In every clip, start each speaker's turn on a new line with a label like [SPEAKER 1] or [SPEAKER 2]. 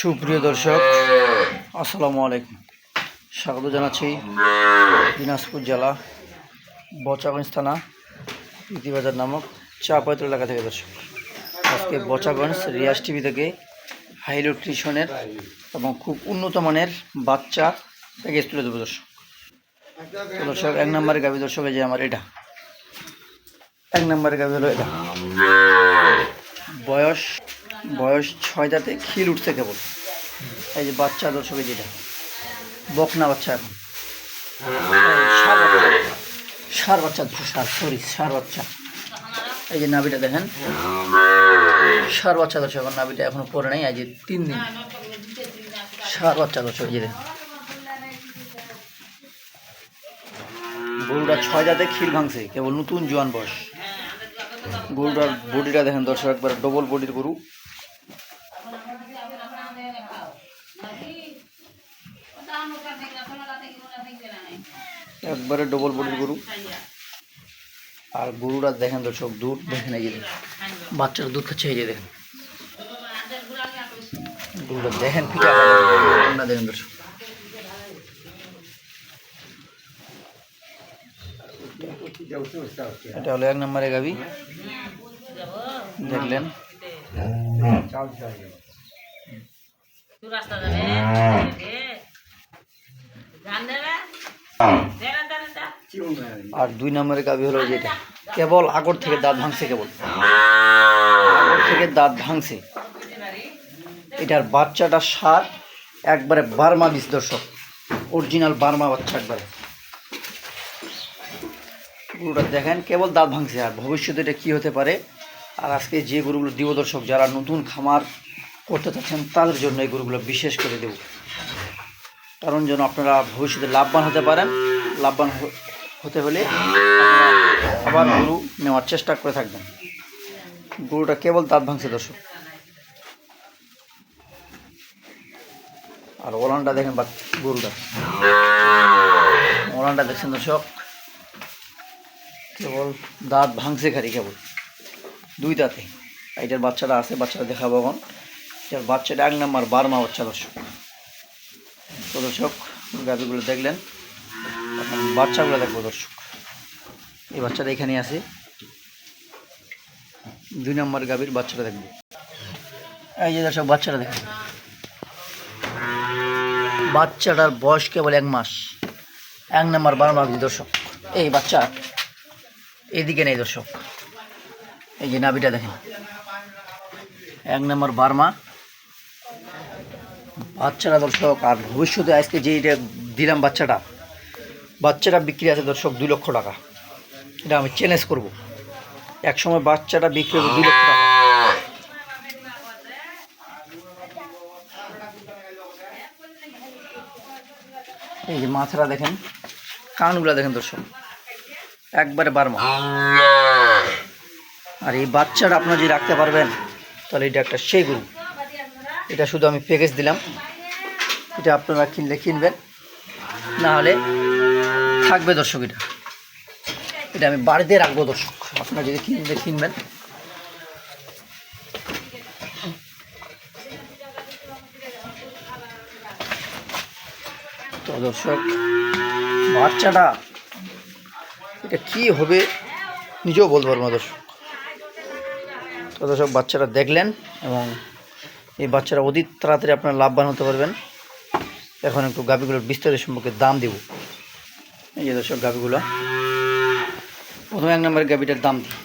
[SPEAKER 1] সুপ্রিয় দর্শক, আসসালামু আলাইকুম। স্বাগত জানাচ্ছি দিনাজপুর জেলা বচাগঞ্জ থানা ইতিবাজার নামক চাপাইতল এলাকা থেকে দর্শক। আজকে বচাগঞ্জ রিয়াজ টিভি থেকে হাই নিউট্রিশনের এবং খুব উন্নত মানের বাচ্চা প্যাকেজ তুলে দেবো দর্শক। দর্শক, এক নম্বরের গাভি দর্শক যে আমার এটা। এক নম্বরের গাভি হলো এটা। বয়স বয়স ছয় দাঁতে খিল উঠছে কেবল। এই যে বাচ্চা দর্শকে যেটা বকনা বাচ্চা এখন। সার বাচ্চা। সার সরি ষাঁড় বাচ্চা। এই যে নাভিটা দেখেন। সার বাচ্চা দর্শক, এখন নাভিটা এখনও পরে নেই, এই যে তিন দিন। সার বাচ্চা দর্শক যে দেখেন। গরুটা ছয় দাঁতে খিল ভাঙছে, কেবল নতুন জোয়ান বয়স। গরুটার বডিটা দেখেন দর্শক, একবার ডবল বডির গরু। একবারে ডবল বডির গরু। আর গরুরা দেখেন দর্শক দুধ দেখেন এই যে বাচ্চারা দুধ খাচ্ছে এই যে দেখেন। গরুটা দেখেন ফিটা দেখেন দর্শক। এটা হলো এক নম্বরে গাবি। দেখলেন।
[SPEAKER 2] রাস্তা যাবে? হ্যাঁ।
[SPEAKER 1] আর দুই নম্বরে গাবি হলো যেটা। কেবল আগর থেকে দাঁত ভাঙছে কেবল। আগর থেকে দাঁত ভাঙছে। এটার বাচ্চাটা সার, একবারে বার্মা বিষ দর্শক অরিজিনাল বার্মা বাচ্চা একবারে। গরুটা দেখেন, কেবল দাঁত ভাঙছে আর ভবিষ্যতে এটা কী হতে পারে? আর আজকে যে গরুগুলো দিব দর্শক, যারা নতুন খামার করতে চাচ্ছেন, তাদের জন্য এই গরুগুলো বিশেষ করে দেব। কারণ যেন আপনারা ভবিষ্যতে লাভবান হতে পারেন, লাভবান হতে হলে আবার গরু নেওয়ার চেষ্টা করে থাকবেন। গরুটা কেবল দাঁত ভাঙছে দর্শক। আর ওলানটা দেখেন বা গরুটা। ওলানটা দেখছেন দর্শক? কেবল দাঁত ভাঙছে খালি কেবল। দুই দাঁতে। এটার বাচ্চাটা আছে বাচ্চাটা দেখাবো এখন। এটার বাচ্চাটা এক নম্বর বারমা বাচ্চা দর্শক। তো দর্শক গাভিগুলো দেখলেন। বাচ্চাগুলো দেখব, দর্শক। এই বাচ্চাটা এখানে আছে। দুই নম্বর গাভীর বাচ্চাটা দেখব। এই যে দর্শক, বাচ্চাটা দেখেন। বাচ্চাটার বয়স কেবল এক মাস। এক নম্বর বারো মাস দর্শক। এই বাচ্চা এদিকে নেই দর্শক। এই যে নাভিটা দেখেন। এক নম্বর বার্মা বাচ্চাটা দর্শক, আর ভবিষ্যতে আজকে যে এটা দিলাম বাচ্চাটা বাচ্চাটা বিক্রি আছে দর্শক দুই লক্ষ টাকা। এটা আমি চ্যালেঞ্জ করব। এক সময় বাচ্চাটা বিক্রি হবে দুই লক্ষ টাকা। এই যে মাথাটা দেখেন, কানগুলা দেখেন দর্শক। একবারে বারমা। আর এই বাচ্চাটা আপনারা যদি রাখতে পারবেন, তাহলে এটা একটা সেই গরু এটা শুধু আমি প্যাকেজ দিলাম। এটা আপনারা কিনলে কিনবেন। না হলে থাকবে দর্শক এটা। এটা আমি বাড়িতে রাখব দর্শক। আপনারা যদি কিনলে কিনবেন। তো দর্শক, বাচ্চাটা, এটা কি হবে নিজেও বলতে পারব দর্শক। তো দর্শক বাচ্চারা দেখলেন এবং এই বাচ্চারা অতি তাড়াতাড়ি আপনারা লাভবান হতে পারবেন। এখন একটু গাভিগুলোর বিস্তারিত সম্পর্কে দাম দেব। এই যে দর্শক গাভিগুলো প্রথমে এক নম্বরের গাভিটার দাম দিই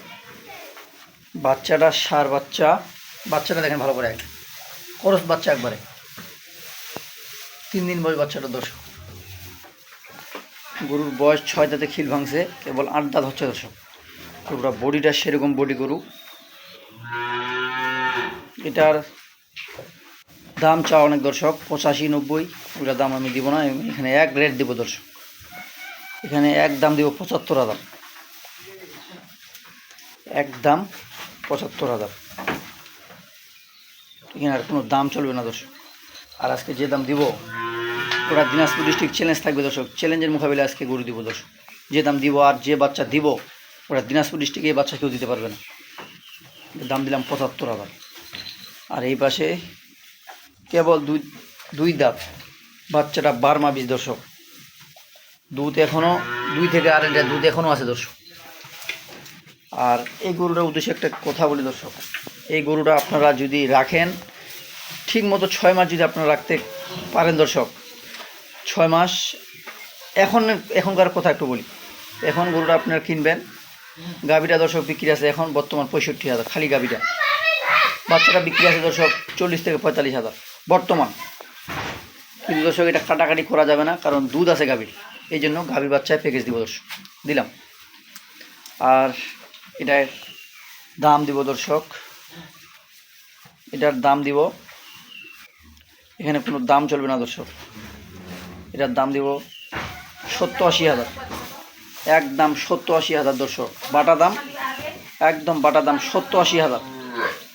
[SPEAKER 1] বাচ্চাটা সার বাচ্চা। বাচ্চাটা দেখেন ভালো করে এক। খরচ বাচ্চা একবারে। তিন দিন বয়স বাচ্চাটা দর্শক। গরুর বয়স ছয় দাঁতে খিল ভাঙছে, কেবল আট দাঁত হচ্ছে দর্শক। গরুটা বডিটা সেরকম বডি গরু। এটার দাম চাও অনেক দর্শক, পঁচাশি নব্বই। ওটার দাম আমি দিব না এখানে এক রেট দিব দর্শক। এখানে এক দাম দিব পঁচাত্তর হাজার। এক দাম পঁচাত্তর হাজার। এখানে আর কোনো দাম চলবে না, দর্শক। আর আজকে যে দাম দিব ওটা দিনাজপুর ডিস্ট্রিক্ট চ্যালেঞ্জ থাকবে, দর্শক। চ্যালেঞ্জের মোকাবিলা আজকে গরু দিব, দর্শক। যে দাম দিব আর যে বাচ্চা দিব ওটা দিনাজপুর ডিস্ট্রিক্টে এই বাচ্চা কেউ দিতে পারবে না। দাম দিলাম পঁচাত্তর হাজার। আর এই পাশে কেবল দুই দুই দাঁত। বাচ্চাটা বারমা বীজ দর্শক। দুধ এখনও দুই থেকে আড়াই লিটার দুধ এখনও আছে দর্শক। আর এই গরুটার উদ্দেশ্যে একটা কথা বলি দর্শক। এই গরুটা আপনারা যদি রাখেন, ঠিক মতো ছয় মাস যদি আপনারা রাখতে পারেন দর্শক, ছয় মাস, এখন, এখনকার কথা একটু বলি। এখন গরুটা আপনারা কিনবেন, গাভীটা দর্শক বিক্রি আছে এখন বর্তমান পঁয়ষট্টি হাজার, খালি গাভীটা। বাচ্চাটা বিক্রি আছে দর্শক চল্লিশ থেকে পঁয়তাল্লিশ হাজার, বর্তমান। কিন্তু দর্শক এটা কাটাকাটি করা যাবে না, কারণ দুধ আছে গাভীর। এই জন্য গাভীর বাচ্চায় প্যাকেজ দিব দর্শক। দিলাম। আর এটার দাম দিব দর্শক। এটার দাম দিব, এখানে কোনো দাম চলবে না দর্শক। এটার দাম দিব সত্তর আশি হাজার। একদম সত্তর আশি হাজার দর্শক। বাটা দাম, একদম বাটা দাম সত্তর আশি হাজার।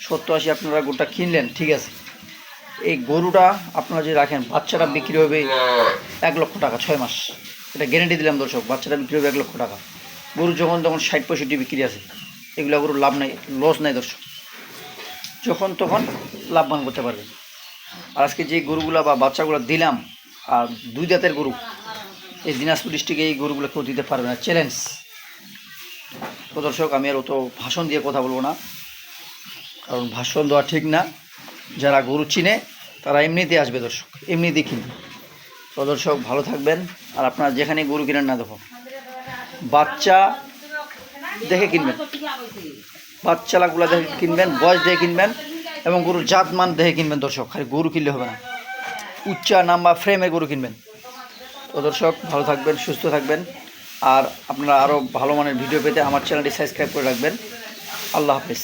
[SPEAKER 1] সত্তর আশি আপনারা গোটা কিনলেন, ঠিক আছে। এই গরুটা আপনারা যদি রাখেন, বাচ্চাটা বিক্রি হবে এক লক্ষ টাকা, ছয় মাস। এটা গ্যারেন্টি দিলাম দর্শক বাচ্চাটা বিক্রি হবে এক লক্ষ টাকা। গরু যখন তখন ষাট পঁয়ষট্টি বিক্রি আছে। এগুলো গরুর লাভ নাই লস নাই দর্শক। যখন তখন লাভবান করতে পারবেন। আর আজকে যে গরুগুলো বা বাচ্চাগুলো দিলাম, আর দুই জাতের গরু, এই দিনাজপুর ডিস্ট্রিক্টে এই গরুগুলো কেউ দিতে পারবে না। চ্যালেঞ্জ তো দর্শক, আমি আর অত ভাষণ দিয়ে কথা বলব না। কারণ ভাষণ দেওয়া ঠিক না। যারা গরু চিনে, তারা এমনিতে আসবে দর্শক, এমনিতেই কিনবে। তো দর্শক ভালো থাকবেন। আর আপনারা যেখানে গরু কিনেন না, দেখো। বাচ্চা দেখে কিনবেন। বাচ্চালাগুলো দেখে কিনবেন, বয়স দেখে কিনবেন এবং গরুর জাত মান দেখে কিনবেন, দর্শক। খালি গরু কিনলে হবে না। উচ্চা নাম্বা ফ্রেমের গরু কিনবেন। তো দর্শক, ভালো থাকবেন, সুস্থ থাকবেন। আর আপনারা আরও ভালো মানের ভিডিও পেতে আমার চ্যানেলটি সাবস্ক্রাইব করে রাখবেন। আল্লাহ হাফেজ।